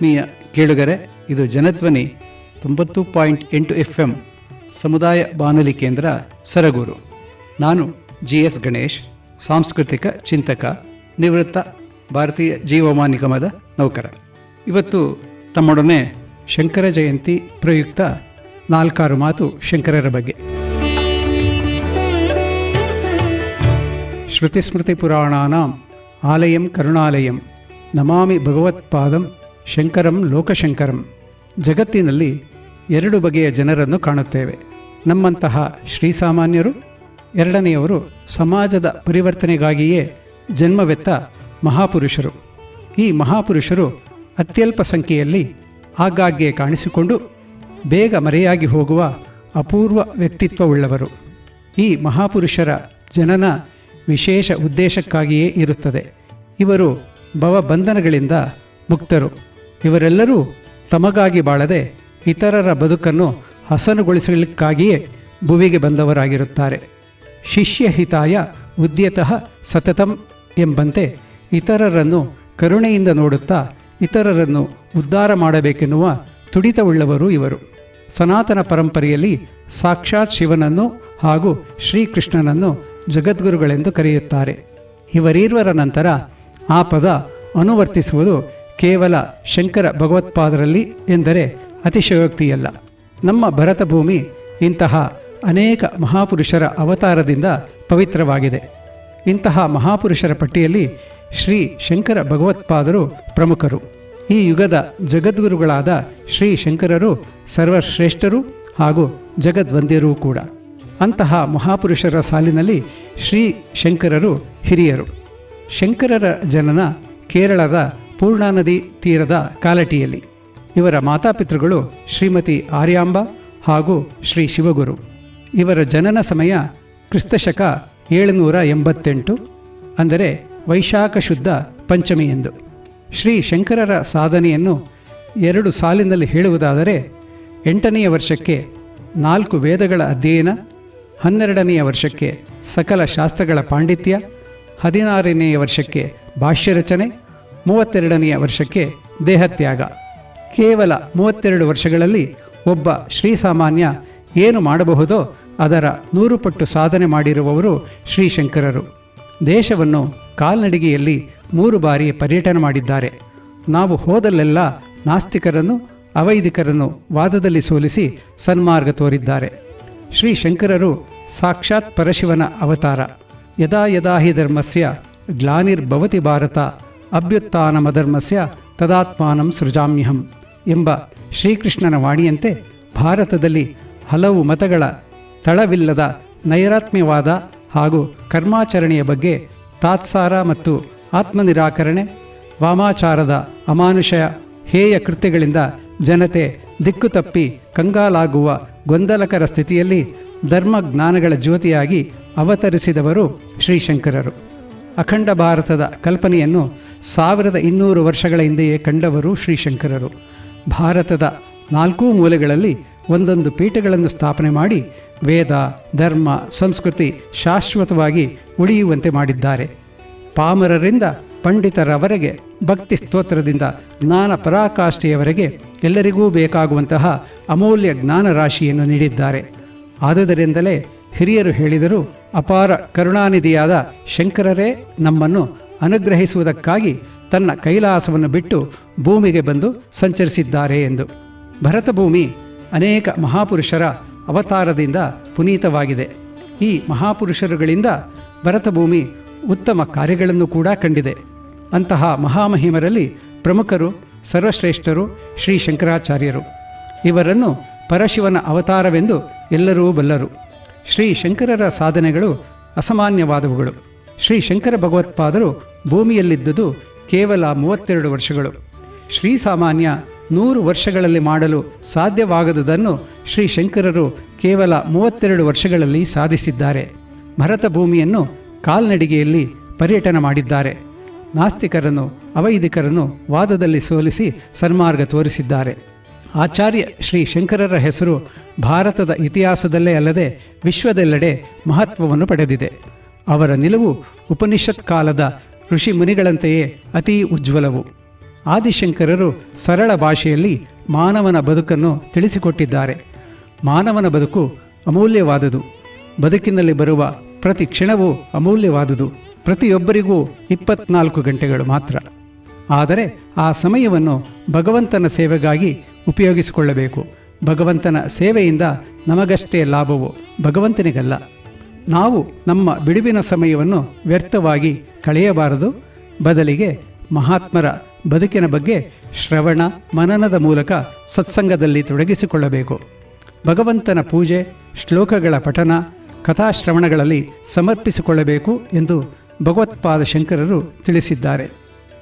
ಆತ್ಮೀಯ ಕೇಳುಗರೆ, ಇದು ಜನಧ್ವನಿ ತೊಂಬತ್ತು ಪಾಯಿಂಟ್ ಎಂಟು ಎಫ್ ಎಂ ಸಮುದಾಯ ಬಾನುಲಿ ಕೇಂದ್ರ ಸರಗೂರು. ನಾನು ಜಿ ಎಸ್ ಗಣೇಶ್, ಸಾಂಸ್ಕೃತಿಕ ಚಿಂತಕ, ನಿವೃತ್ತ ಭಾರತೀಯ ಜೀವಮಾ ನಿಗಮದ ನೌಕರ. ಇವತ್ತು ತಮ್ಮೊಡನೆ ಶಂಕರ ಜಯಂತಿ ಪ್ರಯುಕ್ತ ನಾಲ್ಕಾರು ಮಾತು ಶಂಕರರ ಬಗ್ಗೆ. ಶ್ರುತಿಸ್ಮೃತಿಪುರಾಣಾನಾಂ ಆಲಯಂ ಕರುಣಾಲಯಂ ನಮಾಮಿ ಭಗವತ್ಪಾದಂ ಶಂಕರಂ, ಲೋಕಶಂಕರಂ. ಜಗತ್ತಿನಲ್ಲಿ ಎರಡು ಬಗೆಯ ಜನರನ್ನು ಕಾಣುತ್ತೇವೆ. ನಮ್ಮಂತಹ ಶ್ರೀಸಾಮಾನ್ಯರು ಎರಡನೆಯವರು ಸಮಾಜದ ಪರಿವರ್ತನೆಗಾಗಿಯೇ ಜನ್ಮವೆತ್ತ ಮಹಾಪುರುಷರು. ಈ ಮಹಾಪುರುಷರು ಅತ್ಯಲ್ಪ ಸಂಖ್ಯೆಯಲ್ಲಿ ಆಗಾಗ್ಗೆ ಕಾಣಿಸಿಕೊಂಡು ಬೇಗ ಮರೆಯಾಗಿ ಹೋಗುವ ಅಪೂರ್ವ ವ್ಯಕ್ತಿತ್ವವುಳ್ಳವರು. ಈ ಮಹಾಪುರುಷರ ಜನನ ವಿಶೇಷ ಉದ್ದೇಶಕ್ಕಾಗಿಯೇ ಇರುತ್ತದೆ. ಇವರು ಭವಬಂಧನಗಳಿಂದ ಮುಕ್ತರು. ಇವರೆಲ್ಲರೂ ತಮಗಾಗಿ ಬಾಳದೆ ಇತರರ ಬದುಕನ್ನು ಹಸನುಗೊಳಿಸಲಿಕ್ಕಾಗಿಯೇ ಭುವಿಗೆ ಬಂದವರಾಗಿರುತ್ತಾರೆ. ಶಿಷ್ಯ ಹಿತಾಯ ಉದ್ಯತಃ ಸತತಂ ಎಂಬಂತೆ ಇತರರನ್ನು ಕರುಣೆಯಿಂದ ನೋಡುತ್ತಾ ಇತರರನ್ನು ಉದ್ಧಾರ ಮಾಡಬೇಕೆನ್ನುವ ತುಡಿತವುಳ್ಳವರು ಇವರು. ಸನಾತನ ಪರಂಪರೆಯಲ್ಲಿ ಸಾಕ್ಷಾತ್ ಶಿವನನ್ನು ಹಾಗೂ ಶ್ರೀಕೃಷ್ಣನನ್ನು ಜಗದ್ಗುರುಗಳೆಂದು ಕರೆಯುತ್ತಾರೆ. ಇವರೀರ್ವರ ನಂತರ ಆ ಪದ ಅನುವರ್ತಿಸುವುದು ಕೇವಲ ಶಂಕರ ಭಗವತ್ಪಾದರಲ್ಲಿ ಎಂದರೆ ಅತಿಶಯೋಕ್ತಿಯಲ್ಲ. ನಮ್ಮ ಭರತಭೂಮಿ ಇಂತಹ ಅನೇಕ ಮಹಾಪುರುಷರ ಅವತಾರದಿಂದ ಪವಿತ್ರವಾಗಿದೆ. ಇಂತಹ ಮಹಾಪುರುಷರ ಪಟ್ಟಿಯಲ್ಲಿ ಶ್ರೀ ಶಂಕರ ಭಗವತ್ಪಾದರು ಪ್ರಮುಖರು. ಈ ಯುಗದ ಜಗದ್ಗುರುಗಳಾದ ಶ್ರೀ ಶಂಕರರು ಸರ್ವಶ್ರೇಷ್ಠರು ಹಾಗೂ ಜಗದ್ವಂದ್ಯರೂ ಕೂಡ. ಅಂತಹ ಮಹಾಪುರುಷರ ಸಾಲಿನಲ್ಲಿ ಶ್ರೀ ಶಂಕರರು ಹಿರಿಯರು. ಶಂಕರರ ಜನನ ಕೇರಳದ ಪೂರ್ಣಾ ನದಿ ತೀರದ ಕಾಲಟಿಯಲ್ಲಿ. ಇವರ ಮಾತಾಪಿತೃಗಳು ಶ್ರೀಮತಿ ಆರ್ಯಾಂಬ ಹಾಗೂ ಶ್ರೀ ಶಿವಗುರು. ಇವರ ಜನನ ಸಮಯ ಕ್ರಿಸ್ತಶಕ ಏಳುನೂರ ಎಂಬತ್ತೆಂಟು, ಅಂದರೆ ವೈಶಾಖ ಶುದ್ಧ ಪಂಚಮಿ ಎಂದು ಶ್ರೀ ಶಂಕರರ ಸಾಧನೆಯನ್ನು ಎರಡು ಸಾಲಿನಲ್ಲಿ ಹೇಳುವುದಾದರೆ, ಎಂಟನೆಯ ವರ್ಷಕ್ಕೆ ನಾಲ್ಕು ವೇದಗಳ ಅಧ್ಯಯನ, ಹನ್ನೆರಡನೆಯ ವರ್ಷಕ್ಕೆ ಸಕಲ ಶಾಸ್ತ್ರಗಳ ಪಾಂಡಿತ್ಯ, ಹದಿನಾರನೆಯ ವರ್ಷಕ್ಕೆ ಭಾಷ್ಯ ರಚನೆ ಮೂವತ್ತೆರಡನೆಯ ವರ್ಷಕ್ಕೆ ದೇಹತ್ಯಾಗ. ಕೇವಲ ಮೂವತ್ತೆರಡು ವರ್ಷಗಳಲ್ಲಿ ಒಬ್ಬ ಶ್ರೀಸಾಮಾನ್ಯ ಏನು ಮಾಡಬಹುದೋ ಅದರ ನೂರು ಪಟ್ಟು ಸಾಧನೆ ಮಾಡಿರುವವರು ಶ್ರೀಶಂಕರರು. ದೇಶವನ್ನು ಕಾಲ್ನಡಿಗೆಯಲ್ಲಿ ಮೂರು ಬಾರಿ ಪರ್ಯಟನೆ ಮಾಡಿದ್ದಾರೆ. ನಾವು ಹೋದಲ್ಲೆಲ್ಲ ನಾಸ್ತಿಕರನ್ನು, ಅವೈದಿಕರನ್ನು ವಾದದಲ್ಲಿ ಸೋಲಿಸಿ ಸನ್ಮಾರ್ಗ ತೋರಿದ್ದಾರೆ. ಶ್ರೀ ಶಂಕರರು ಸಾಕ್ಷಾತ್ ಪರಶಿವನ ಅವತಾರ. ಯದಾ ಯದಾ ಹಿ ಧರ್ಮಸ್ಯ ಗ್ಲಾನಿರ್ಭವತಿ ಭಾರತ ಅಭ್ಯುತ್ಥಾನಮಧರ್ಮಸ್ಯ ತದಾತ್ಮಾನಂ ಸೃಜಾಮ್ಯಹಂ ಎಂಬ ಶ್ರೀಕೃಷ್ಣನ ವಾಣಿಯಂತೆ ಭಾರತದಲ್ಲಿ ಹಲವು ಮತಗಳ ತಳವಿಲ್ಲದ ನೈರಾತ್ಮ್ಯವಾದ ಹಾಗೂ ಕರ್ಮಾಚರಣೆಯ ಬಗ್ಗೆ ತಾತ್ಸಾರ ಮತ್ತು ಆತ್ಮನಿರಾಕರಣೆ, ವಾಮಾಚಾರದ ಅಮಾನುಷಯ ಹೇಯ ಕೃತ್ಯಗಳಿಂದ ಜನತೆ ದಿಕ್ಕು ತಪ್ಪಿ ಕಂಗಾಲಾಗುವ ಗೊಂದಲಕರ ಸ್ಥಿತಿಯಲ್ಲಿ ಧರ್ಮ ಜ್ಞಾನಗಳ ಜ್ಯೋತಿಯಾಗಿ ಅವತರಿಸಿದವರು ಶ್ರೀಶಂಕರರು. ಅಖಂಡ ಭಾರತದ ಕಲ್ಪನೆಯನ್ನು ಸಾವಿರದ ಇನ್ನೂರು ವರ್ಷಗಳ ಹಿಂದೆಯೇ ಕಂಡವರು ಶ್ರೀಶಂಕರರು. ಭಾರತದ ನಾಲ್ಕೂ ಮೂಲೆಗಳಲ್ಲಿ ಒಂದೊಂದು ಪೀಠಗಳನ್ನು ಸ್ಥಾಪನೆ ಮಾಡಿ ವೇದ, ಧರ್ಮ, ಸಂಸ್ಕೃತಿ ಶಾಶ್ವತವಾಗಿ ಉಳಿಯುವಂತೆ ಮಾಡಿದ್ದಾರೆ. ಪಾಮರರಿಂದ ಪಂಡಿತರವರೆಗೆ, ಭಕ್ತಿ ಸ್ತೋತ್ರದಿಂದ ಜ್ಞಾನ ಪರಾಕಾಷ್ಠೆಯವರೆಗೆ ಎಲ್ಲರಿಗೂ ಬೇಕಾಗುವಂತಹ ಅಮೂಲ್ಯ ಜ್ಞಾನ ರಾಶಿಯನ್ನು ನೀಡಿದ್ದಾರೆ. ಆದುದರಿಂದಲೇ ಹಿರಿಯರು ಹೇಳಿದರು ಅಪಾರ ಕರುಣಾನಿಧಿಯಾದ ಶಂಕರರೇ ನಮ್ಮನ್ನು ಅನುಗ್ರಹಿಸುವುದಕ್ಕಾಗಿ ತನ್ನ ಕೈಲಾಸವನ್ನು ಬಿಟ್ಟು ಭೂಮಿಗೆ ಬಂದು ಸಂಚರಿಸಿದ್ದಾರೆ ಎಂದು. ಭರತಭೂಮಿ ಅನೇಕ ಮಹಾಪುರುಷರ ಅವತಾರದಿಂದ ಪುನೀತವಾಗಿದೆ. ಈ ಮಹಾಪುರುಷರುಗಳಿಂದ ಭರತಭೂಮಿ ಉತ್ತಮ ಕಾರ್ಯಗಳನ್ನು ಕೂಡ ಕಂಡಿದೆ. ಅಂತಹ ಮಹಾಮಹಿಮರಲ್ಲಿ ಪ್ರಮುಖರು, ಸರ್ವಶ್ರೇಷ್ಠರು ಶ್ರೀ ಶಂಕರಾಚಾರ್ಯರು. ಇವರನ್ನು ಪರಶಿವನ ಅವತಾರವೆಂದು ಎಲ್ಲರೂ ಬಲ್ಲರು. ಶ್ರೀ ಶಂಕರರ ಸಾಧನೆಗಳು ಅಸಾಮಾನ್ಯವಾದವುಗಳು. ಶ್ರೀ ಶಂಕರ ಭಗವತ್ಪಾದರು ಭೂಮಿಯಲ್ಲಿದ್ದುದು ಕೇವಲ ಮೂವತ್ತೆರಡು ವರ್ಷಗಳು. ಶ್ರೀ ಸಾಮಾನ್ಯ ನೂರು ವರ್ಷಗಳಲ್ಲಿ ಮಾಡಲು ಸಾಧ್ಯವಾಗದುದನ್ನು ಶ್ರೀ ಶಂಕರರು ಕೇವಲ ಮೂವತ್ತೆರಡು ವರ್ಷಗಳಲ್ಲಿ ಸಾಧಿಸಿದ್ದಾರೆ. ಭರತ ಭೂಮಿಯನ್ನು ಕಾಲ್ನಡಿಗೆಯಲ್ಲಿ ಪರ್ಯಟನ ಮಾಡಿದ್ದಾರೆ. ನಾಸ್ತಿಕರನ್ನು, ಅವೈದಿಕರನ್ನು ವಾದದಲ್ಲಿ ಸೋಲಿಸಿ ಸನ್ಮಾರ್ಗ ತೋರಿಸಿದ್ದಾರೆ. ಆಚಾರ್ಯ ಶ್ರೀ ಶಂಕರರ ಹೆಸರು ಭಾರತದ ಇತಿಹಾಸದಲ್ಲೇ ಅಲ್ಲದೆ ವಿಶ್ವದೆಲ್ಲೆಡೆ ಮಹತ್ವವನ್ನು ಪಡೆದಿದೆ. ಅವರ ನಿಲುವು ಉಪನಿಷತ್ ಕಾಲದ ಋಷಿ ಮುನಿಗಳಂತೆಯೇ ಅತೀ ಉಜ್ವಲವು. ಆದಿಶಂಕರರು ಸರಳ ಭಾಷೆಯಲ್ಲಿ ಮಾನವನ ಬದುಕನ್ನು ತಿಳಿಸಿಕೊಟ್ಟಿದ್ದಾರೆ. ಮಾನವನ ಬದುಕು ಅಮೂಲ್ಯವಾದುದು. ಬದುಕಿನಲ್ಲಿ ಬರುವ ಪ್ರತಿ ಕ್ಷಣವೂ ಅಮೂಲ್ಯವಾದುದು. ಪ್ರತಿಯೊಬ್ಬರಿಗೂ ಇಪ್ಪತ್ನಾಲ್ಕು ಗಂಟೆಗಳು ಮಾತ್ರ. ಆದರೆ ಆ ಸಮಯವನ್ನು ಭಗವಂತನ ಸೇವೆಗಾಗಿ ಉಪಯೋಗಿಸಿಕೊಳ್ಳಬೇಕು. ಭಗವಂತನ ಸೇವೆಯಿಂದ ನಮಗಷ್ಟೇ ಲಾಭವು, ಭಗವಂತನಿಗಲ್ಲ. ನಾವು ನಮ್ಮ ಬಿಡುವಿನ ಸಮಯವನ್ನು ವ್ಯರ್ಥವಾಗಿ ಕಳೆಯಬಾರದು. ಬದಲಿಗೆ ಮಹಾತ್ಮರ ಬದುಕಿನ ಬಗ್ಗೆ ಶ್ರವಣ, ಮನನದ ಮೂಲಕ ಸತ್ಸಂಗದಲ್ಲಿ ತೊಡಗಿಸಿಕೊಳ್ಳಬೇಕು. ಭಗವಂತನ ಪೂಜೆ, ಶ್ಲೋಕಗಳ ಪಠನ, ಕಥಾಶ್ರವಣಗಳಲ್ಲಿ ಸಮರ್ಪಿಸಿಕೊಳ್ಳಬೇಕು ಎಂದು ಭಗವತ್ಪಾದ ಶಂಕರರು ತಿಳಿಸಿದ್ದಾರೆ.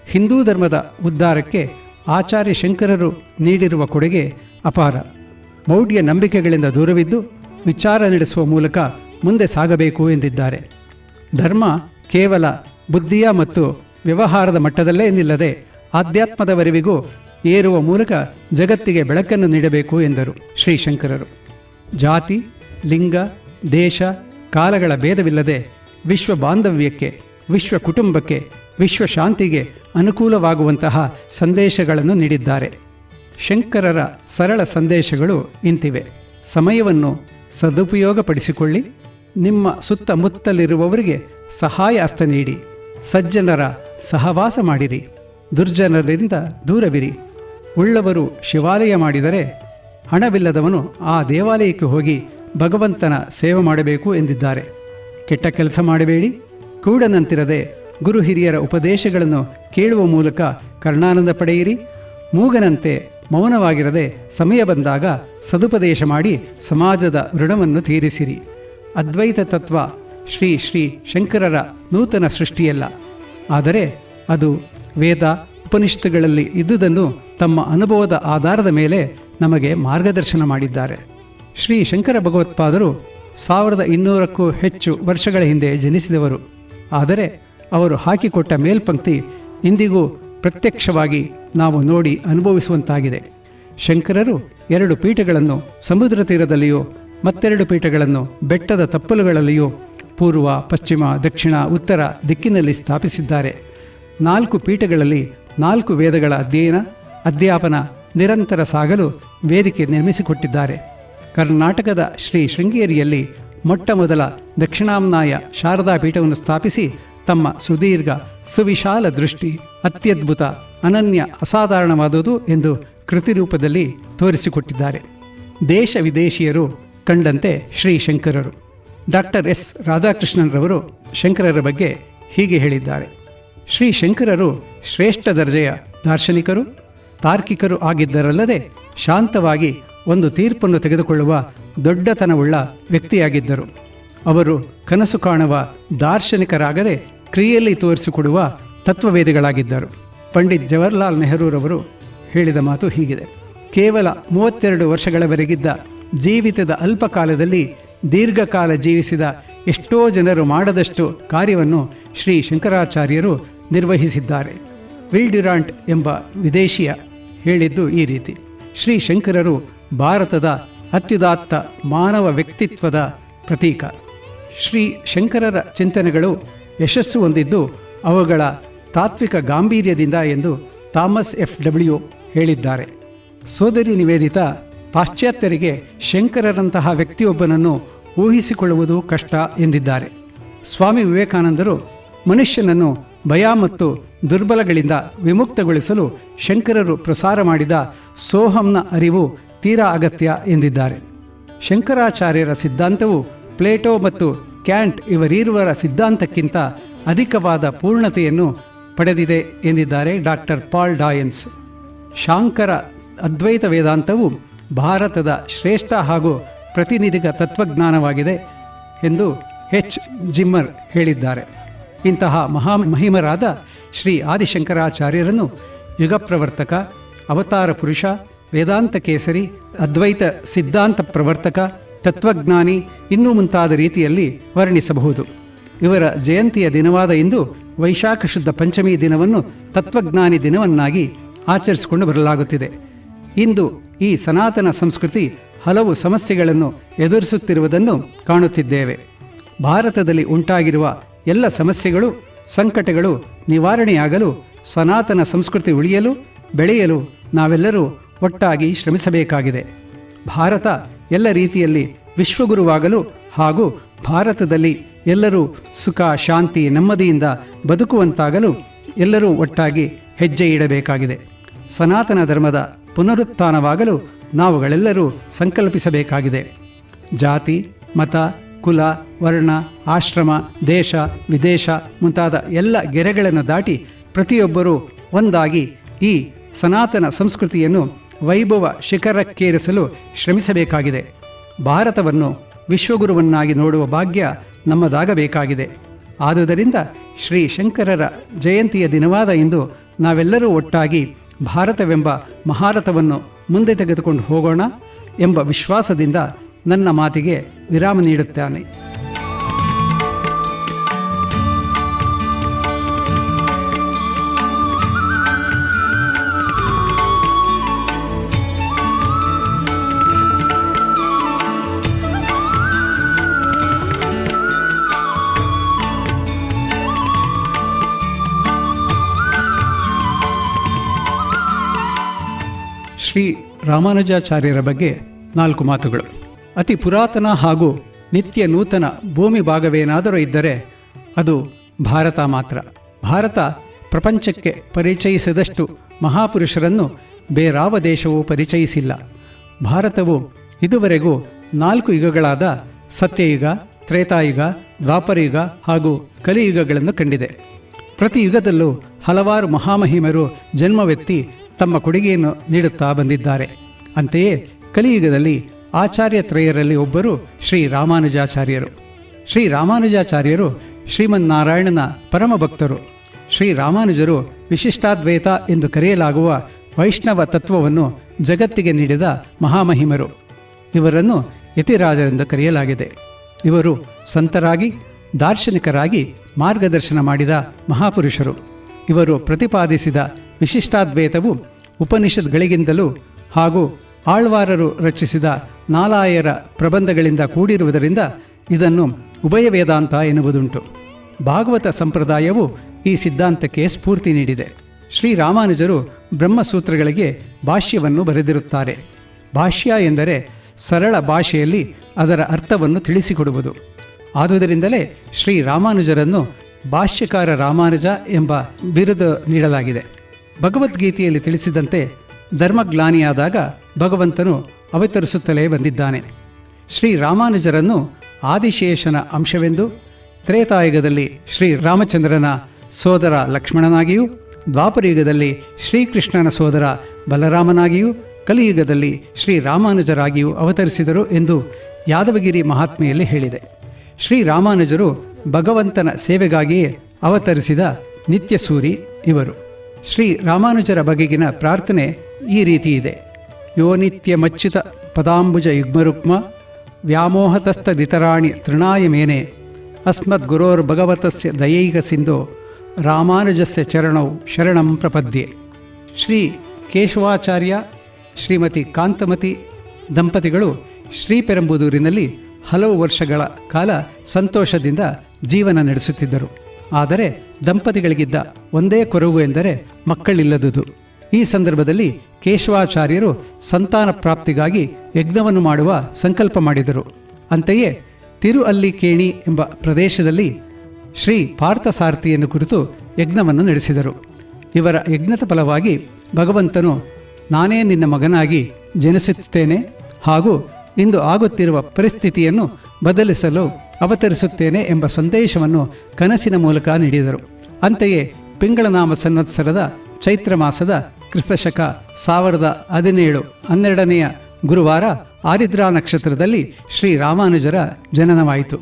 ಹಿಂದೂ ಧರ್ಮದ ಉದ್ಧಾರಕ್ಕೆ ಆಚಾರ್ಯ ಶಂಕರರು ನೀಡಿರುವ ಕೊಡುಗೆ ಅಪಾರ. ಮೌಢ್ಯ ನಂಬಿಕೆಗಳಿಂದ ದೂರವಿದ್ದು ವಿಚಾರ ನಡೆಸುವ ಮೂಲಕ ಮುಂದೆ ಸಾಗಬೇಕು ಎಂದಿದ್ದಾರೆ. ಧರ್ಮ ಕೇವಲ ಬುದ್ಧಿಯ ಮತ್ತು ವ್ಯವಹಾರದ ಮಟ್ಟದಲ್ಲೇ ನಿಲ್ಲದೆ ಆಧ್ಯಾತ್ಮದವರೆವಿಗೂ ಏರುವ ಮೂಲಕ ಜಗತ್ತಿಗೆ ಬೆಳಕನ್ನು ನೀಡಬೇಕು ಎಂದರು ಶ್ರೀಶಂಕರರು ಜಾತಿ, ಲಿಂಗ, ದೇಶ, ಕಾಲಗಳ ಭೇದವಿಲ್ಲದೆ ವಿಶ್ವ ಬಾಂಧವ್ಯಕ್ಕೆ, ವಿಶ್ವ ಕುಟುಂಬಕ್ಕೆ ವಿಶ್ವ ಶಾಂತಿಗೆ ಅನುಕೂಲವಾಗುವಂತಹ ಸಂದೇಶಗಳನ್ನು ನೀಡಿದ್ದಾರೆ. ಶಂಕರರ ಸರಳ ಸಂದೇಶಗಳು ಇಂತಿವೆ. ಸಮಯವನ್ನು ಸದುಪಯೋಗಪಡಿಸಿಕೊಳ್ಳಿ. ನಿಮ್ಮ ಸುತ್ತಮುತ್ತಲಿರುವವರಿಗೆ ಸಹಾಯ ಹಸ್ತ ನೀಡಿ. ಸಜ್ಜನರ ಸಹವಾಸ ಮಾಡಿರಿ. ದುರ್ಜನರಿಂದ ದೂರವಿರಿ. ಉಳ್ಳವರು ಶಿವಾಲಯ ಮಾಡಿದರೆ ಹಣವಿಲ್ಲದವನು ಆ ದೇವಾಲಯಕ್ಕೆ ಹೋಗಿ ಭಗವಂತನ ಸೇವೆ ಮಾಡಬೇಕು ಎಂದಿದ್ದಾರೆ. ಕೆಟ್ಟ ಕೆಲಸ ಮಾಡಬೇಡಿ. ಕೂಡನಂತಿರದೆ ಗುರು ಹಿರಿಯರ ಉಪದೇಶಗಳನ್ನು ಕೇಳುವ ಮೂಲಕ ಕರ್ಣಾನಂದ ಪಡೆಯಿರಿ. ಮೂಗನಂತೆ ಮೌನವಾಗಿರದೆ ಸಮಯ ಬಂದಾಗ ಸದುಪದೇಶ ಮಾಡಿ ಸಮಾಜದ ಋಣವನ್ನು ತೀರಿಸಿರಿ. ಅದ್ವೈತ ತತ್ವ ಶ್ರೀ ಶ್ರೀ ಶಂಕರರ ನೂತನ ಸೃಷ್ಟಿಯಲ್ಲ. ಆದರೆ ಅದು ವೇದ ಉಪನಿಷತ್ತುಗಳಲ್ಲಿ ಇದ್ದುದನ್ನು ತಮ್ಮ ಅನುಭವದ ಆಧಾರದ ಮೇಲೆ ನಮಗೆ ಮಾರ್ಗದರ್ಶನ ಮಾಡಿದ್ದಾರೆ. ಶ್ರೀ ಶಂಕರ ಭಗವತ್ಪಾದರು ಸಾವಿರದ ಇನ್ನೂರಕ್ಕೂ ಹೆಚ್ಚು ವರ್ಷಗಳ ಹಿಂದೆ ಜನಿಸಿದವರು. ಆದರೆ ಅವರು ಹಾಕಿಕೊಟ್ಟ ಮೇಲ್ಪಂಕ್ತಿ ಇಂದಿಗೂ ಪ್ರತ್ಯಕ್ಷವಾಗಿ ನಾವು ನೋಡಿ ಅನುಭವಿಸುವಂತಾಗಿದೆ. ಶಂಕರರು ಎರಡು ಪೀಠಗಳನ್ನು ಸಮುದ್ರ ತೀರದಲ್ಲಿಯೂ ಮತ್ತೆರಡು ಪೀಠಗಳನ್ನು ಬೆಟ್ಟದ ತಪ್ಪಲುಗಳಲ್ಲಿಯೂ ಪೂರ್ವ, ಪಶ್ಚಿಮ, ದಕ್ಷಿಣ, ಉತ್ತರ ದಿಕ್ಕಿನಲ್ಲಿ ಸ್ಥಾಪಿಸಿದ್ದಾರೆ. ನಾಲ್ಕು ಪೀಠಗಳಲ್ಲಿ ನಾಲ್ಕು ವೇದಗಳ ಅಧ್ಯಯನ, ಅಧ್ಯಾಪನ, ನಿರಂತರ ಸಾಗಲು ವೇದಿಕೆ ನಿರ್ಮಿಸಿಕೊಟ್ಟಿದ್ದಾರೆ. ಕರ್ನಾಟಕದ ಶ್ರೀ ಶೃಂಗೇರಿಯಲ್ಲಿ ಮೊಟ್ಟ ಮೊದಲ ದಕ್ಷಿಣಾಮ್ನಾಯ ಶಾರದಾ ಪೀಠವನ್ನು ಸ್ಥಾಪಿಸಿ ತಮ್ಮ ಸುದೀರ್ಘ, ಸುವಿಶಾಲ ದೃಷ್ಟಿ, ಅತ್ಯದ್ಭುತ, ಅನನ್ಯ, ಅಸಾಧಾರಣವಾದುದು ಎಂದು ಕೃತಿ ರೂಪದಲ್ಲಿ ತೋರಿಸಿಕೊಟ್ಟಿದ್ದಾರೆ. ದೇಶ ವಿದೇಶಿಯರು ಕಂಡಂತೆ ಶ್ರೀ ಶಂಕರರು. Doctor S. ರಾಧಾಕೃಷ್ಣನ್ರವರು ಶಂಕರರ ಬಗ್ಗೆ ಹೀಗೆ ಹೇಳಿದ್ದಾರೆ. ಶ್ರೀ ಶಂಕರರು ಶ್ರೇಷ್ಠ ದರ್ಜೆಯ ದಾರ್ಶನಿಕರು, ತಾರ್ಕಿಕರು ಆಗಿದ್ದರಲ್ಲದೆ ಶಾಂತವಾಗಿ ಒಂದು ತೀರ್ಪನ್ನು ತೆಗೆದುಕೊಳ್ಳುವ ದೊಡ್ಡತನವುಳ್ಳ ವ್ಯಕ್ತಿಯಾಗಿದ್ದರು. ಅವರು ಕನಸು ಕಾಣುವ ದಾರ್ಶನಿಕರಾಗದೆ ಕ್ರಿಯೆಯಲ್ಲಿ ತೋರಿಸಿಕೊಡುವ ತತ್ವವೇದಿಗಳಾಗಿದ್ದರು. ಪಂಡಿತ್ ಜವಹರ್ಲಾಲ್ ನೆಹರೂರವರು ಹೇಳಿದ ಮಾತು ಹೀಗಿದೆ. ಕೇವಲ ಮೂವತ್ತೆರಡು ವರ್ಷಗಳವರೆಗಿದ್ದ ಜೀವಿತದ ಅಲ್ಪ ಕಾಲದಲ್ಲಿ ದೀರ್ಘಕಾಲ ಜೀವಿಸಿದ ಎಷ್ಟೋ ಜನರು ಮಾಡದಷ್ಟು ಕಾರ್ಯವನ್ನು ಶ್ರೀ ಶಂಕರಾಚಾರ್ಯರು ನಿರ್ವಹಿಸಿದ್ದಾರೆ. ವಿಲ್ ಡ್ಯುರಾಂಟ್ ಎಂಬ ವಿದೇಶಿಯ ಹೇಳಿದ್ದು ಈ ರೀತಿ. ಶ್ರೀ ಶಂಕರರು ಭಾರತದ ಅತ್ಯುದಾತ್ತ ಮಾನವ ವ್ಯಕ್ತಿತ್ವದ ಪ್ರತೀಕ. ಶ್ರೀ ಶಂಕರರ ಚಿಂತನೆಗಳು ಯಶಸ್ಸು ಹೊಂದಿದ್ದು ಅವುಗಳ ತಾತ್ವಿಕ ಗಾಂಭೀರ್ಯದಿಂದ ಎಂದು ಥಾಮಸ್ ಎಫ್ ಡಬ್ಲ್ಯೂ ಹೇಳಿದ್ದಾರೆ. ಸೋದರಿ ನಿವೇದಿತ ಪಾಶ್ಚಾತ್ಯರಿಗೆ ಶಂಕರರಂತಹ ವ್ಯಕ್ತಿಯೊಬ್ಬನನ್ನು ಊಹಿಸಿಕೊಳ್ಳುವುದು ಕಷ್ಟ ಎಂದಿದ್ದಾರೆ. ಸ್ವಾಮಿ ವಿವೇಕಾನಂದರು ಮನುಷ್ಯನನ್ನು ಭಯ ಮತ್ತು ದುರ್ಬಲಗಳಿಂದ ವಿಮುಕ್ತಗೊಳಿಸಲು ಶಂಕರರು ಪ್ರಸಾರ ಮಾಡಿದ ಸೋಹಂನ ಅರಿವು ತೀರಾ ಅಗತ್ಯ ಎಂದಿದ್ದಾರೆ. ಶಂಕರಾಚಾರ್ಯರ ಸಿದ್ಧಾಂತವು ಪ್ಲೇಟೋ ಮತ್ತು ಕ್ಯಾಂಟ್ ಇವರೀರ್ವರ ಸಿದ್ಧಾಂತಕ್ಕಿಂತ ಅಧಿಕವಾದ ಪೂರ್ಣತೆಯನ್ನು ಪಡೆದಿದೆ ಎಂದಿದ್ದಾರೆ ಡಾಕ್ಟರ್ ಪಾಲ್ ಡಾಯನ್ಸ್. ಶಾಂಕರ ಅದ್ವೈತ ವೇದಾಂತವು ಭಾರತದ ಶ್ರೇಷ್ಠ ಹಾಗೂ ಪ್ರತಿನಿಧಿಗ ತತ್ವಜ್ಞಾನವಾಗಿದೆ ಎಂದು ಎಚ್. ಜಿಮ್ಮರ್ ಹೇಳಿದ್ದಾರೆ. ಇಂತಹ ಮಹಾ ಮಹಿಮರಾದ ಶ್ರೀ ಆದಿಶಂಕರಾಚಾರ್ಯರನ್ನು ಯುಗಪ್ರವರ್ತಕ, ಅವತಾರ ಪುರುಷ, ವೇದಾಂತ ಕೇಸರಿ, ಅದ್ವೈತ ಸಿದ್ಧಾಂತ ಪ್ರವರ್ತಕ ತತ್ವಜ್ಞಾನಿ ಇನ್ನೂ ಮುಂತಾದ ರೀತಿಯಲ್ಲಿ ವರ್ಣಿಸಬಹುದು. ಇವರ ಜಯಂತಿಯ ದಿನವಾದ ಇಂದು ವೈಶಾಖ ಶುದ್ಧ ಪಂಚಮಿ ದಿನವನ್ನು ತತ್ವಜ್ಞಾನಿ ದಿನವನ್ನಾಗಿ ಆಚರಿಸಿಕೊಂಡು ಬರಲಾಗುತ್ತಿದೆ. ಇಂದು ಈ ಸನಾತನ ಸಂಸ್ಕೃತಿ ಹಲವು ಸಮಸ್ಯೆಗಳನ್ನು ಎದುರಿಸುತ್ತಿರುವುದನ್ನು ಕಾಣುತ್ತಿದ್ದೇವೆ. ಭಾರತದಲ್ಲಿ ಉಂಟಾಗಿರುವ ಎಲ್ಲ ಸಮಸ್ಯೆಗಳು, ಸಂಕಟಗಳು ನಿವಾರಣೆಯಾಗಲು, ಸನಾತನ ಸಂಸ್ಕೃತಿ ಉಳಿಯಲು, ಬೆಳೆಯಲು ನಾವೆಲ್ಲರೂ ಒಟ್ಟಾಗಿ ಶ್ರಮಿಸಬೇಕಾಗಿದೆ. ಭಾರತ ಎಲ್ಲ ರೀತಿಯಲ್ಲಿ ವಿಶ್ವಗುರುವಾಗಲು ಹಾಗೂ ಭಾರತದಲ್ಲಿ ಎಲ್ಲರೂ ಸುಖ, ಶಾಂತಿ, ನೆಮ್ಮದಿಯಿಂದ ಬದುಕುವಂತಾಗಲು ಎಲ್ಲರೂ ಒಟ್ಟಾಗಿ ಹೆಜ್ಜೆ ಇಡಬೇಕಾಗಿದೆ. ಸನಾತನ ಧರ್ಮದ ಪುನರುತ್ಥಾನವಾಗಲು ನಾವುಗಳೆಲ್ಲರೂ ಸಂಕಲ್ಪಿಸಬೇಕಾಗಿದೆ. ಜಾತಿ, ಮತ, ಕುಲ, ವರ್ಣ, ಆಶ್ರಮ, ದೇಶ, ವಿದೇಶ ಮುಂತಾದ ಎಲ್ಲ ಗೆರೆಗಳನ್ನು ದಾಟಿ ಪ್ರತಿಯೊಬ್ಬರೂ ಒಂದಾಗಿ ಈ ಸನಾತನ ಸಂಸ್ಕೃತಿಯನ್ನು ವೈಭವ ಶಿಖರಕ್ಕೇರಿಸಲು ಶ್ರಮಿಸಬೇಕಾಗಿದೆ. ಭಾರತವನ್ನು ವಿಶ್ವಗುರುವನ್ನಾಗಿ ನೋಡುವ ಭಾಗ್ಯ ನಮ್ಮದಾಗಬೇಕಾಗಿದೆ. ಆದುದರಿಂದ ಶ್ರೀ ಶಂಕರರ ಜಯಂತಿಯ ದಿನವಾದ ಇಂದು ನಾವೆಲ್ಲರೂ ಒಟ್ಟಾಗಿ ಭಾರತವೆಂಬ ಮಹಾರಥವನ್ನು ಮುಂದೆ ತೆಗೆದುಕೊಂಡು ಹೋಗೋಣ ಎಂಬ ವಿಶ್ವಾಸದಿಂದ ನನ್ನ ಮಾತಿಗೆ ವಿರಾಮ ನೀಡುತ್ತಾನೆ. ಶ್ರೀ ರಾಮಾನುಜಾಚಾರ್ಯರ ಬಗ್ಗೆ ನಾಲ್ಕು ಮಾತುಗಳು. ಅತಿ ಪುರಾತನ ಹಾಗೂ ನಿತ್ಯ ನೂತನ ಭೂಮಿ ಭಾಗವೇನಾದರೂ ಇದ್ದರೆ ಅದು ಭಾರತ ಮಾತ್ರ. ಭಾರತ ಪ್ರಪಂಚಕ್ಕೆ ಪರಿಚಯಿಸಿದಷ್ಟು ಮಹಾಪುರುಷರನ್ನು ಬೇರಾವ ದೇಶವೂ ಪರಿಚಯಿಸಿಲ್ಲ. ಭಾರತವು ಇದುವರೆಗೂ ನಾಲ್ಕು ಯುಗಗಳಾದ ಸತ್ಯಯುಗ, ತ್ರೇತಾಯುಗ, ದ್ವಾಪರಯುಗ ಹಾಗೂ ಕಲಿಯುಗಗಳನ್ನು ಕಂಡಿದೆ. ಪ್ರತಿ ಯುಗದಲ್ಲೂ ಹಲವಾರು ಮಹಾಮಹಿಮರು ಜನ್ಮವೆತ್ತಿ ತಮ್ಮ ಕೊಡುಗೆಯನ್ನು ನೀಡುತ್ತಾ ಬಂದಿದ್ದಾರೆ. ಅಂತೆಯೇ ಕಲಿಯುಗದಲ್ಲಿ ಆಚಾರ್ಯ ತ್ರಯರಲ್ಲಿ ಒಬ್ಬರು ಶ್ರೀ ರಾಮಾನುಜಾಚಾರ್ಯರು. ಶ್ರೀ ರಾಮಾನುಜಾಚಾರ್ಯರು ಶ್ರೀಮನ್ನಾರಾಯಣನ ಪರಮ ಭಕ್ತರು. ಶ್ರೀ ರಾಮಾನುಜರು ವಿಶಿಷ್ಟಾದ್ವೈತ ಎಂದು ಕರೆಯಲಾಗುವ ವೈಷ್ಣವ ತತ್ವವನ್ನು ಜಗತ್ತಿಗೆ ನೀಡಿದ ಮಹಾಮಹಿಮರು. ಇವರನ್ನು ಯತಿರಾಜರೆಂದು ಕರೆಯಲಾಗಿದೆ. ಇವರು ಸಂತರಾಗಿ, ದಾರ್ಶನಿಕರಾಗಿ ಮಾರ್ಗದರ್ಶನ ಮಾಡಿದ ಮಹಾಪುರುಷರು. ಇವರು ಪ್ರತಿಪಾದಿಸಿದ ವಿಶಿಷ್ಟಾದ್ವೈತವು ಉಪನಿಷತ್ಗಳಿಗಿಂತಲೂ ಹಾಗೂ ಆಳ್ವಾರರು ರಚಿಸಿದ ನಾಲಾಯರ ಪ್ರಬಂಧಗಳಿಂದ ಕೂಡಿರುವುದರಿಂದ ಇದನ್ನು ಉಭಯ ವೇದಾಂತ ಎನ್ನುವುದುಂಟು. ಭಾಗವತ ಸಂಪ್ರದಾಯವು ಈ ಸಿದ್ಧಾಂತಕ್ಕೆ ಸ್ಫೂರ್ತಿ ನೀಡಿದೆ. ಶ್ರೀರಾಮಾನುಜರು ಬ್ರಹ್ಮಸೂತ್ರಗಳಿಗೆ ಭಾಷ್ಯವನ್ನು ಬರೆದಿರುತ್ತಾರೆ. ಭಾಷ್ಯ ಎಂದರೆ ಸರಳ ಭಾಷೆಯಲ್ಲಿ ಅದರ ಅರ್ಥವನ್ನು ತಿಳಿಸಿಕೊಡುವುದು. ಆದುದರಿಂದಲೇ ಶ್ರೀರಾಮಾನುಜರನ್ನು ಭಾಷ್ಯಕಾರ ರಾಮಾನುಜ ಎಂಬ ಬಿರುದು ನೀಡಲಾಗಿದೆ. ಭಗವದ್ಗೀತೆಯಲ್ಲಿ ತಿಳಿಸಿದಂತೆ ಧರ್ಮಗ್ಲಾನಿಯಾದಾಗ ಭಗವಂತನು ಅವತರಿಸುತ್ತಲೇ ಬಂದಿದ್ದಾನೆ. ಶ್ರೀರಾಮಾನುಜರನ್ನು ಆದಿಶೇಷನ ಅಂಶವೆಂದು ತ್ರೇತಾಯುಗದಲ್ಲಿ ಶ್ರೀರಾಮಚಂದ್ರನ ಸೋದರ ಲಕ್ಷ್ಮಣನಾಗಿಯೂ, ದ್ವಾಪರಯುಗದಲ್ಲಿ ಶ್ರೀಕೃಷ್ಣನ ಸೋದರ ಬಲರಾಮನಾಗಿಯೂ, ಕಲಿಯುಗದಲ್ಲಿ ಶ್ರೀರಾಮಾನುಜರಾಗಿಯೂ ಅವತರಿಸಿದರು ಎಂದು ಯಾದವಗಿರಿ ಮಹಾತ್ಮೆಯಲ್ಲಿ ಹೇಳಿದೆ. ಶ್ರೀರಾಮಾನುಜರು ಭಗವಂತನ ಸೇವೆಗಾಗಿಯೇ ಅವತರಿಸಿದ ನಿತ್ಯಸೂರಿ ಇವರು. ಶ್ರೀ ರಾಮಾನುಜರ ಬಗೆಗಿನ ಪ್ರಾರ್ಥನೆ ಈ ರೀತಿ ಇದೆ. ಯೋ ನಿತ್ಯ ಮಚ್ಯುತ ಪದಾಂಬುಜ ಯುಗ್ಮರುಕ್ಮ ವ್ಯಾಮೋಹತಸ್ತದಿತರಾಣಿ ತೃಣಾಯ ಮೇನೆ ಅಸ್ಮದ್ ಗುರೋರ್ ಭಗವತಸ್ಯ ದಯೈಕ ಸಿಂಧು ರಾಮಾನುಜಸ್ಯ ಚರಣೌ ಶರಣಂ ಪ್ರಪದ್ಯೆ. ಶ್ರೀ ಕೇಶವಾಚಾರ್ಯ ಶ್ರೀಮತಿ ಕಾಂತಮತಿ ದಂಪತಿಗಳು ಶ್ರೀಪೆರಂಬುದೂರಿನಲ್ಲಿ ಹಲವು ವರ್ಷಗಳ ಕಾಲ ಸಂತೋಷದಿಂದ ಜೀವನ ನಡೆಸುತ್ತಿದ್ದರು. ಆದರೆ ದಂಪತಿಗಳಿಗಿದ್ದ ಒಂದೇ ಕೊರವು ಎಂದರೆ ಮಕ್ಕಳಿಲ್ಲದುದು. ಈ ಸಂದರ್ಭದಲ್ಲಿ ಕೇಶವಾಚಾರ್ಯರು ಸಂತಾನ ಪ್ರಾಪ್ತಿಗಾಗಿ ಯಜ್ಞವನ್ನು ಮಾಡುವ ಸಂಕಲ್ಪ ಮಾಡಿದರು. ಅಂತೆಯೇ ತಿರು ಅಲ್ಲಿ ಕೇಣಿ ಎಂಬ ಪ್ರದೇಶದಲ್ಲಿ ಶ್ರೀ ಪಾರ್ಥಸಾರಥಿಯನ್ನು ಕುರಿತು ಯಜ್ಞವನ್ನು ನಡೆಸಿದರು. ಇವರ ಯಜ್ಞದ ಫಲವಾಗಿ ಭಗವಂತನು, ನಾನೇ ನಿನ್ನ ಮಗನಾಗಿ ಜನಿಸುತ್ತೇನೆ ಹಾಗೂ ಇಂದು ಆಗುತ್ತಿರುವ ಪರಿಸ್ಥಿತಿಯನ್ನು ಬದಲಿಸಲು ಅವತರಿಸುತ್ತೇನೆ ಎಂಬ ಸಂದೇಶವನ್ನು ಕನಸಿನ ಮೂಲಕ ನೀಡಿದರು. ಅಂತೆಯೇ ಪಿಂಗಳನಾಮ ಸಂವತ್ಸರದ ಚೈತ್ರ ಮಾಸದ ಕ್ರಿಸ್ತಶಕ ಸಾವಿರದ ಹದಿನೇಳು ಹನ್ನೆರಡನೆಯ ಗುರುವಾರ ಆರಿದ್ರಾ ನಕ್ಷತ್ರದಲ್ಲಿ ಶ್ರೀ ರಾಮಾನುಜರ ಜನನವಾಯಿತು.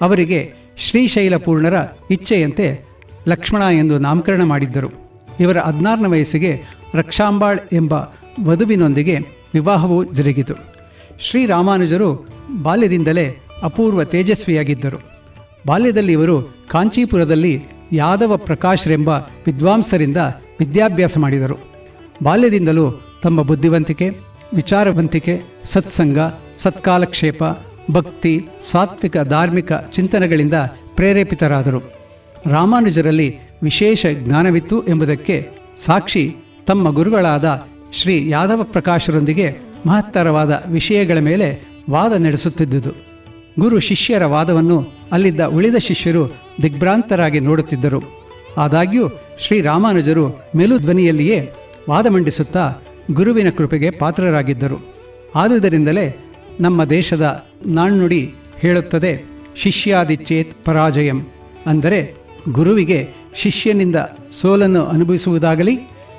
ಅವರಿಗೆ ಶ್ರೀಶೈಲಪೂರ್ಣರ ಇಚ್ಛೆಯಂತೆ ಲಕ್ಷ್ಮಣ ಎಂದು ನಾಮಕರಣ ಮಾಡಿದ್ದರು. ಇವರ ಹದಿನಾರನೇ ವಯಸ್ಸಿಗೆ ರಕ್ಷಾಂಬಾಳ್ ಎಂಬ ವಧುವಿನೊಂದಿಗೆ ವಿವಾಹವು ಜರುಗಿತು. ಶ್ರೀರಾಮಾನುಜರು ಬಾಲ್ಯದಿಂದಲೇ ಅಪೂರ್ವ ತೇಜಸ್ವಿಯಾಗಿದ್ದರು. ಬಾಲ್ಯದಲ್ಲಿ ಇವರು ಕಾಂಚೀಪುರದಲ್ಲಿ ಯಾದವ ಪ್ರಕಾಶ್ರೆಂಬ ವಿದ್ವಾಂಸರಿಂದ ವಿದ್ಯಾಭ್ಯಾಸ ಮಾಡಿದರು. ಬಾಲ್ಯದಿಂದಲೂ ತಮ್ಮ ಬುದ್ಧಿವಂತಿಕೆ, ವಿಚಾರವಂತಿಕೆ, ಸತ್ಸಂಗ, ಸತ್ಕಾಲಕ್ಷೇಪ, ಭಕ್ತಿ, ಸಾತ್ವಿಕ, ಧಾರ್ಮಿಕ ಚಿಂತನೆಗಳಿಂದ ಪ್ರೇರೇಪಿತರಾದರು. ರಾಮಾನುಜರಲ್ಲಿ ವಿಶೇಷ ಜ್ಞಾನವಿತ್ತು ಎಂಬುದಕ್ಕೆ ಸಾಕ್ಷಿ ತಮ್ಮ ಗುರುಗಳಾದ ಶ್ರೀ ಯಾದವ ಪ್ರಕಾಶರೊಂದಿಗೆ ಮಹತ್ತರವಾದ ವಿಷಯಗಳ ಮೇಲೆ ವಾದ ನಡೆಸುತ್ತಿದ್ದುದು. ಗುರು ಶಿಷ್ಯರ ವಾದವನ್ನು ಅಲ್ಲಿದ್ದ ಉಳಿದ ಶಿಷ್ಯರು ದಿಗ್ಭ್ರಾಂತರಾಗಿ ನೋಡುತ್ತಿದ್ದರು. ಆದಾಗ್ಯೂ ಶ್ರೀ ರಾಮಾನುಜರು ಮೆಲುಧ್ವನಿಯಲ್ಲಿಯೇ ವಾದ ಮಂಡಿಸುತ್ತಾ ಗುರುವಿನ ಕೃಪೆಗೆ ಪಾತ್ರರಾಗಿದ್ದರು. ಆದುದರಿಂದಲೇ ನಮ್ಮ ದೇಶದ ನಾಣ್ಣುಡಿ ಹೇಳುತ್ತದೆ ಶಿಷ್ಯಾದಿಚ್ಛೇತ್ ಪರಾಜಯಂ. ಅಂದರೆ ಗುರುವಿಗೆ ಶಿಷ್ಯನಿಂದ ಸೋಲನ್ನು ಅನುಭವಿಸುವುದಾಗಲಿ,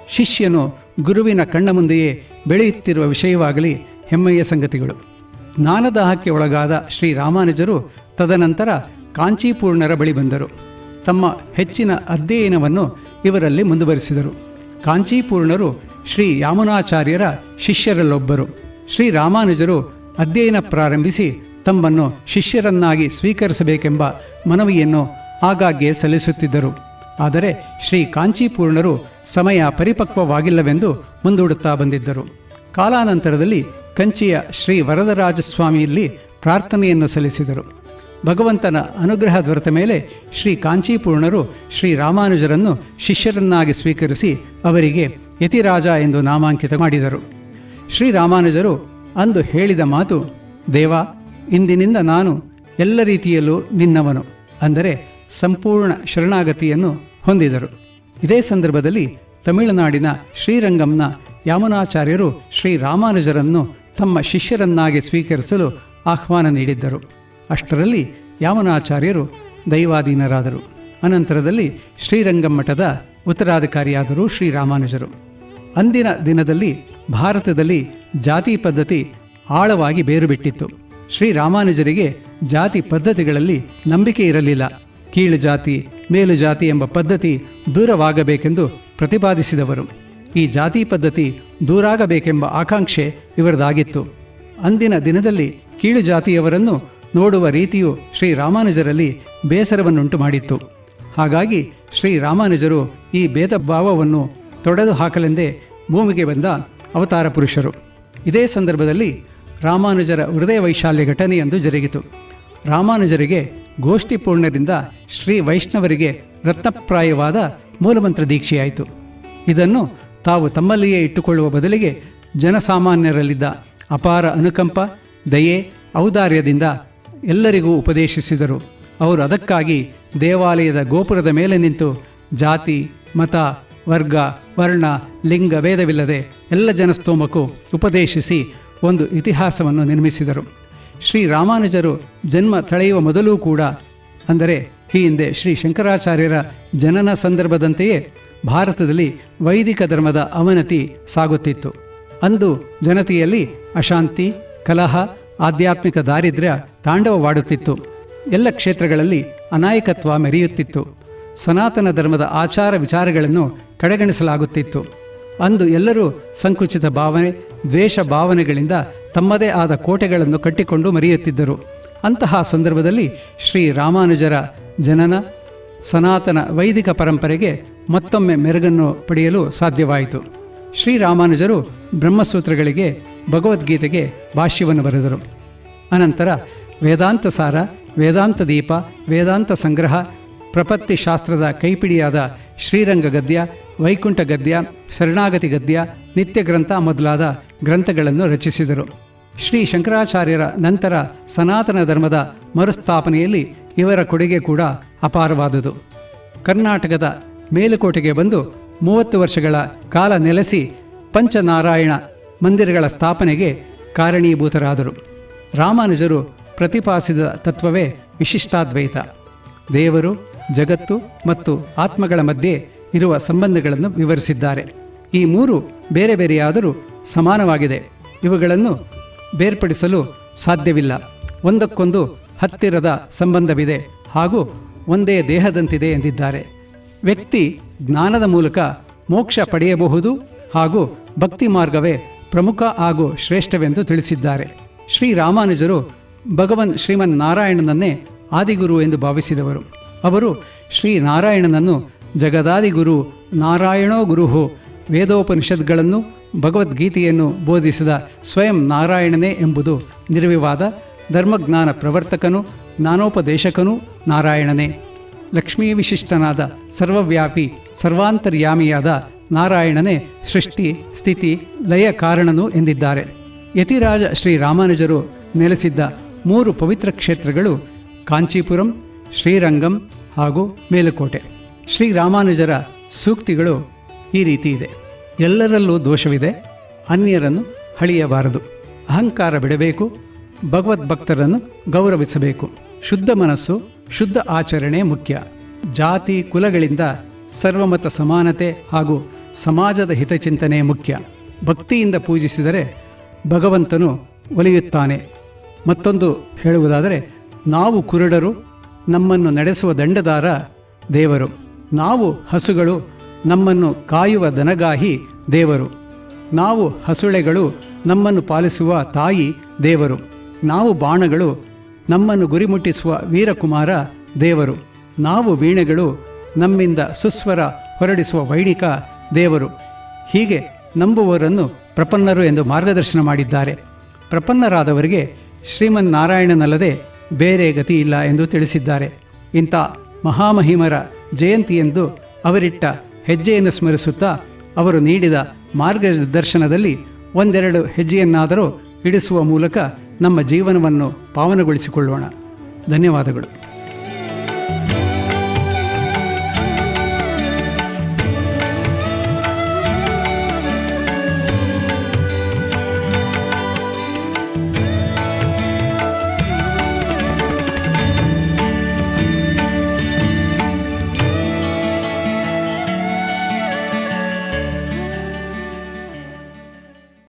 ಶಿಷ್ಯನು ಗುರುವಿನ ಕಣ್ಣ ಮುಂದೆಯೇ ಬೆಳೆಯುತ್ತಿರುವ ವಿಷಯವಾಗಲಿ ಹೆಮ್ಮೆಯ ಸಂಗತಿಗಳು. ಜ್ಞಾನದಾಹಕ್ಕೆ ಒಳಗಾದ ಶ್ರೀ ರಾಮಾನುಜರು ತದನಂತರ ಕಾಂಚೀಪೂರ್ಣರ ಬಳಿ ಬಂದರು. ತಮ್ಮ ಹೆಚ್ಚಿನ ಅಧ್ಯಯನವನ್ನು ಇವರಲ್ಲಿ ಮುಂದುವರಿಸಿದರು. ಕಾಂಚೀಪೂರ್ಣರು ಶ್ರೀ ಯಾಮುನಾಚಾರ್ಯರ ಶಿಷ್ಯರಲ್ಲೊಬ್ಬರು. ಶ್ರೀ ರಾಮಾನುಜರು ಅಧ್ಯಯನ ಪ್ರಾರಂಭಿಸಿ ತಮ್ಮನ್ನು ಶಿಷ್ಯರನ್ನಾಗಿ ಸ್ವೀಕರಿಸಬೇಕೆಂಬ ಮನವಿಯನ್ನು ಆಗಾಗ್ಗೆ ಸಲ್ಲಿಸುತ್ತಿದ್ದರು. ಆದರೆ ಶ್ರೀ ಕಾಂಚೀಪೂರ್ಣರು ಸಮಯ ಪರಿಪಕ್ವವಾಗಿಲ್ಲವೆಂದು ಮುಂದೂಡುತ್ತಾ ಬಂದಿದ್ದರು. ಕಾಲಾನಂತರದಲ್ಲಿ ಕಂಚಿಯ ಶ್ರೀ ವರದರಾಜಸ್ವಾಮಿಯಲ್ಲಿ ಪ್ರಾರ್ಥನೆಯನ್ನು ಸಲ್ಲಿಸಿದರು. ಭಗವಂತನ ಅನುಗ್ರಹ ದೊರೆತ ಮೇಲೆ ಶ್ರೀ ಕಾಂಚೀಪೂರ್ಣರು ಶ್ರೀ ರಾಮಾನುಜರನ್ನು ಶಿಷ್ಯರನ್ನಾಗಿ ಸ್ವೀಕರಿಸಿ ಅವರಿಗೆ ಯತಿರಾಜ ಎಂದು ನಾಮಾಂಕಿತ ಮಾಡಿದರು. ಶ್ರೀ ರಾಮಾನುಜರು ಅಂದು ಹೇಳಿದ ಮಾತು, ದೇವ, ಇಂದಿನಿಂದ ನಾನು ಎಲ್ಲ ರೀತಿಯಲ್ಲೂ ನಿನ್ನವನು ಅಂದರೆ ಸಂಪೂರ್ಣ ಶರಣಾಗತಿಯನ್ನು ಹೊಂದಿದರು. ಇದೇ ಸಂದರ್ಭದಲ್ಲಿ ತಮಿಳುನಾಡಿನ ಶ್ರೀರಂಗಂನ ಯಾಮನಾಚಾರ್ಯರು ಶ್ರೀ ರಾಮಾನುಜರನ್ನು ತಮ್ಮ ಶಿಷ್ಯರನ್ನಾಗಿ ಸ್ವೀಕರಿಸಲು ಆಹ್ವಾನ ನೀಡಿದ್ದರು. ಅಷ್ಟರಲ್ಲಿ ಯಾವನಾಚಾರ್ಯರು ದೈವಾಧೀನರಾದರು. ಅನಂತರದಲ್ಲಿ ಶ್ರೀರಂಗಂ ಮಠದ ಉತ್ತರಾಧಿಕಾರಿಯಾದರು ಶ್ರೀರಾಮಾನುಜರು. ಅಂದಿನ ದಿನದಲ್ಲಿ ಭಾರತದಲ್ಲಿ ಜಾತಿ ಪದ್ಧತಿ ಆಳವಾಗಿ ಬೇರುಬಿಟ್ಟಿತ್ತು. ಶ್ರೀರಾಮಾನುಜರಿಗೆ ಶ್ರೀ ರಾಮಾನುಜರಿಗೆ ಜಾತಿ ಪದ್ಧತಿಗಳಲ್ಲಿ ನಂಬಿಕೆ ಇರಲಿಲ್ಲ. ಕೀಳು ಜಾತಿ, ಮೇಲು ಜಾತಿ ಎಂಬ ಪದ್ಧತಿ ದೂರವಾಗಬೇಕೆಂದು ಪ್ರತಿಪಾದಿಸಿದವರು. ಈ ಜಾತಿ ಪದ್ಧತಿ ದೂರಾಗಬೇಕೆಂಬ ಆಕಾಂಕ್ಷೆ ಇವರದಾಗಿತ್ತು. ಅಂದಿನ ದಿನದಲ್ಲಿ ಕೀಳು ಜಾತಿಯವರನ್ನು ನೋಡುವ ರೀತಿಯು ಶ್ರೀರಾಮಾನುಜರಲ್ಲಿ ಬೇಸರವನ್ನುಂಟು ಮಾಡಿತ್ತು. ಹಾಗಾಗಿ ಶ್ರೀರಾಮಾನುಜರು ಈ ಭೇದ ಭಾವವನ್ನು ತೊಡೆದು ಹಾಕಲೆಂದೇ ಭೂಮಿಗೆ ಬಂದ ಅವತಾರ ಪುರುಷರು. ಇದೇ ಸಂದರ್ಭದಲ್ಲಿ ರಾಮಾನುಜರ ಹೃದಯ ವೈಶಾಲ್ಯ ಘಟನೆಯೊಂದು ಜರುಗಿತು. ರಾಮಾನುಜರಿಗೆ ಗೋಷ್ಠಿ ಪೂರ್ಣರಿಂದ ಶ್ರೀ ವೈಷ್ಣವರಿಗೆ ರತ್ನಪ್ರಾಯವಾದ ಮೂಲಮಂತ್ರ ದೀಕ್ಷೆಯಾಯಿತು. ಇದನ್ನು ತಾವು ತಮ್ಮಲ್ಲಿಯೇ ಇಟ್ಟುಕೊಳ್ಳುವ ಬದಲಿಗೆ ಜನಸಾಮಾನ್ಯರಲ್ಲಿದ್ದ ಅಪಾರ ಅನುಕಂಪ, ದಯೆ, ಔದಾರ್ಯದಿಂದ ಎಲ್ಲರಿಗೂ ಉಪದೇಶಿಸಿದರು. ಅವರು ಅದಕ್ಕಾಗಿ ದೇವಾಲಯದ ಗೋಪುರದ ಮೇಲೆ ನಿಂತು ಜಾತಿ, ಮತ, ವರ್ಗ, ವರ್ಣ, ಲಿಂಗ ಭೇದವಿಲ್ಲದೆ ಎಲ್ಲ ಜನಸ್ತೋಮಕ್ಕೂ ಉಪದೇಶಿಸಿ ಒಂದು ಇತಿಹಾಸವನ್ನು ನಿರ್ಮಿಸಿದರು. ಶ್ರೀ ರಾಮಾನುಜರು ಜನ್ಮ ತಳೆಯುವ ಮೊದಲೂ ಕೂಡ, ಅಂದರೆ ಈ ಹಿಂದೆ ಶ್ರೀ ಶಂಕರಾಚಾರ್ಯರ ಜನನ ಸಂದರ್ಭದಂತೆಯೇ ಭಾರತದಲ್ಲಿ ವೈದಿಕ ಧರ್ಮದ ಅವನತಿ ಸಾಗುತ್ತಿತ್ತು. ಅಂದು ಜನತೆಯಲ್ಲಿ ಅಶಾಂತಿ, ಕಲಹ, ಆಧ್ಯಾತ್ಮಿಕ ದಾರಿದ್ರ್ಯ ತಾಂಡವವಾಡುತ್ತಿತ್ತು. ಎಲ್ಲ ಕ್ಷೇತ್ರಗಳಲ್ಲಿ ಅನಾಯಕತ್ವ ಮೆರೆಯುತ್ತಿತ್ತು. ಸನಾತನ ಧರ್ಮದ ಆಚಾರ ವಿಚಾರಗಳನ್ನು ಕಡೆಗಣಿಸಲಾಗುತ್ತಿತ್ತು. ಅಂದು ಎಲ್ಲರೂ ಸಂಕುಚಿತ ಭಾವನೆ, ದ್ವೇಷ ಭಾವನೆಗಳಿಂದ ತಮ್ಮದೇ ಆದ ಕೋಟೆಗಳನ್ನು ಕಟ್ಟಿಕೊಂಡು ಮರೆಯುತ್ತಿದ್ದರು. ಅಂತಹ ಸಂದರ್ಭದಲ್ಲಿ ಶ್ರೀ ರಾಮಾನುಜರ ಜನನ, ಸನಾತನ ವೈದಿಕ ಪರಂಪರೆಗೆ ಮತ್ತೊಮ್ಮೆ ಮೆರುಗನ್ನು ಪಡೆಯಲು ಸಾಧ್ಯವಾಯಿತು. ಶ್ರೀರಾಮಾನುಜರು ಬ್ರಹ್ಮಸೂತ್ರಗಳಿಗೆ ಭಗವದ್ಗೀತೆಗೆ ಭಾಷ್ಯವನ್ನು ಬರೆದರು. ಅನಂತರ ವೇದಾಂತ ಸಾರ ವೇದಾಂತ ದೀಪ ವೇದಾಂತ ಸಂಗ್ರಹ ಪ್ರಪತ್ತಿ ಶಾಸ್ತ್ರದ ಕೈಪಿಡಿಯಾದ ಶ್ರೀರಂಗ ಗದ್ಯ ವೈಕುಂಠ ಗದ್ಯ ಶರಣಾಗತಿ ಗದ್ಯ ನಿತ್ಯ ಗ್ರಂಥ ಮೊದಲಾದ ಗ್ರಂಥಗಳನ್ನು ರಚಿಸಿದರು. ಶ್ರೀ ಶಂಕರಾಚಾರ್ಯರ ನಂತರ ಸನಾತನ ಧರ್ಮದ ಮರುಸ್ಥಾಪನೆಯಲ್ಲಿ ಇವರ ಕೊಡುಗೆ ಕೂಡ ಅಪಾರವಾದುದು. ಕರ್ನಾಟಕದ ಮೇಲುಕೋಟೆಗೆ ಬಂದು ಮೂವತ್ತು ವರ್ಷಗಳ ಕಾಲ ನೆಲೆಸಿ ಪಂಚನಾರಾಯಣ ಮಂದಿರಗಳ ಸ್ಥಾಪನೆಗೆ ಕಾರಣೀಭೂತರಾದರು. ರಾಮಾನುಜರು ಪ್ರತಿಪಾದಿಸಿದ ತತ್ವವೇ ವಿಶಿಷ್ಟಾದ್ವೈತ. ದೇವರು, ಜಗತ್ತು ಮತ್ತು ಆತ್ಮಗಳ ಮಧ್ಯೆ ಇರುವ ಸಂಬಂಧಗಳನ್ನು ವಿವರಿಸಿದ್ದಾರೆ. ಈ ಮೂರು ಬೇರೆ ಬೇರೆಯಾದರೂ ಸಮಾನವಾಗಿದೆ. ಇವುಗಳನ್ನು ಬೇರ್ಪಡಿಸಲು ಸಾಧ್ಯವಿಲ್ಲ. ಒಂದಕ್ಕೊಂದು ಹತ್ತಿರದ ಸಂಬಂಧವಿದೆ ಹಾಗೂ ಒಂದೇ ದೇಹದಂತಿದೆ ಎಂದಿದ್ದಾರೆ. ವ್ಯಕ್ತಿ ಜ್ಞಾನದ ಮೂಲಕ ಮೋಕ್ಷ ಪಡೆಯಬಹುದು ಹಾಗೂ ಭಕ್ತಿ ಮಾರ್ಗವೇ ಪ್ರಮುಖ ಹಾಗೂ ಶ್ರೇಷ್ಠವೆಂದು ತಿಳಿಸಿದ್ದಾರೆ. ಶ್ರೀರಾಮಾನುಜರು ಭಗವನ್ ಶ್ರೀಮನ್ ನಾರಾಯಣನನ್ನೇ ಆದಿಗುರು ಎಂದು ಭಾವಿಸಿದವರು. ಅವರು ಶ್ರೀ ನಾರಾಯಣನನ್ನು ಜಗದಾದಿಗುರು ನಾರಾಯಣೋ ಗುರುಹು ವೇದೋಪನಿಷತ್ಗಳನ್ನು ಭಗವದ್ಗೀತೆಯನ್ನು ಬೋಧಿಸಿದ ಸ್ವಯಂ ನಾರಾಯಣನೇ ಎಂಬುದು ನಿರ್ವಿವಾದ ಧರ್ಮಜ್ಞಾನ ಪ್ರವರ್ತಕನು, ಜ್ಞಾನೋಪದೇಶಕನು ನಾರಾಯಣನೇ. ಲಕ್ಷ್ಮೀ ವಿಶಿಷ್ಟನಾದ ಸರ್ವವ್ಯಾಪಿ, ಸರ್ವಾಂತರ್ಯಾಮಿಯಾದ ನಾರಾಯಣನೇ ಸೃಷ್ಟಿ, ಸ್ಥಿತಿ, ಲಯ ಕಾರಣನು ಎಂದಿದ್ದಾರೆ. ಯತಿರಾಜ ಶ್ರೀ ರಾಮಾನುಜರು ನೆಲೆಸಿದ್ದ ಮೂರು ಪವಿತ್ರ ಕ್ಷೇತ್ರಗಳು ಕಾಂಚೀಪುರಂ, ಶ್ರೀರಂಗಂ ಹಾಗೂ ಮೇಲುಕೋಟೆ. ಶ್ರೀ ರಾಮಾನುಜರ ಸೂಕ್ತಿಗಳು ಈ ರೀತಿ ಇದೆ. ಎಲ್ಲರಲ್ಲೂ ದೋಷವಿದೆ, ಅನ್ಯರನ್ನು ಹಳಿಯಬಾರದು. ಅಹಂಕಾರ ಬಿಡಬೇಕು, ಭಗವದ್ಭಕ್ತರನ್ನು ಗೌರವಿಸಬೇಕು. ಶುದ್ಧ ಮನಸ್ಸು, ಶುದ್ಧ ಆಚರಣೆ ಮುಖ್ಯ. ಜಾತಿ, ಕುಲಗಳಿಂದ ಸರ್ವಮತ ಸಮಾನತೆ ಹಾಗೂ ಸಮಾಜದ ಹಿತಚಿಂತನೆ ಮುಖ್ಯ. ಭಕ್ತಿಯಿಂದ ಪೂಜಿಸಿದರೆ ಭಗವಂತನು ಒಲಿಯುತ್ತಾನೆ. ಮತ್ತೊಂದು ಹೇಳುವುದಾದರೆ, ನಾವು ಕುರುಡರು, ನಮ್ಮನ್ನು ನಡೆಸುವ ದಂಡದಾರ ದೇವರು. ನಾವು ಹಸುಗಳು, ನಮ್ಮನ್ನು ಕಾಯುವ ದನಗಾಹಿ ದೇವರು. ನಾವು ಹಸುಳೆಗಳು, ನಮ್ಮನ್ನು ಪಾಲಿಸುವ ತಾಯಿ ದೇವರು. ನಾವು ಬಾಣಗಳು ನಮ್ಮನ್ನು ಗುರಿಮುಟ್ಟಿಸುವ ವೀರಕುಮಾರ ದೇವರು. ನಾವು ವೀಣೆಗಳು, ನಮ್ಮಿಂದ ಸುಸ್ವರ ಹೊರಡಿಸುವ ವೈಣಿಕ ದೇವರು. ಹೀಗೆ ನಂಬುವವರನ್ನು ಪ್ರಪನ್ನರು ಎಂದು ಮಾರ್ಗದರ್ಶನ ಮಾಡಿದ್ದಾರೆ. ಪ್ರಪನ್ನರಾದವರಿಗೆ ಶ್ರೀಮನ್ನಾರಾಯಣನಲ್ಲದೆ ಬೇರೆ ಗತಿ ಇಲ್ಲ ಎಂದು ತಿಳಿಸಿದ್ದಾರೆ. ಇಂಥ ಮಹಾಮಹಿಮರ ಜಯಂತಿಯೆಂದು ಅವರಿಟ್ಟ ಹೆಜ್ಜೆಯನ್ನು ಸ್ಮರಿಸುತ್ತಾ ಅವರು ನೀಡಿದ ಮಾರ್ಗದರ್ಶನದಲ್ಲಿ ಒಂದೆರಡು ಹೆಜ್ಜೆಯನ್ನಾದರೂ ಇಡಿಸುವ ಮೂಲಕ ನಮ್ಮ ಜೀವನವನ್ನು ಪಾವನಗೊಳಿಸಿಕೊಳ್ಳೋಣ. ಧನ್ಯವಾದಗಳು.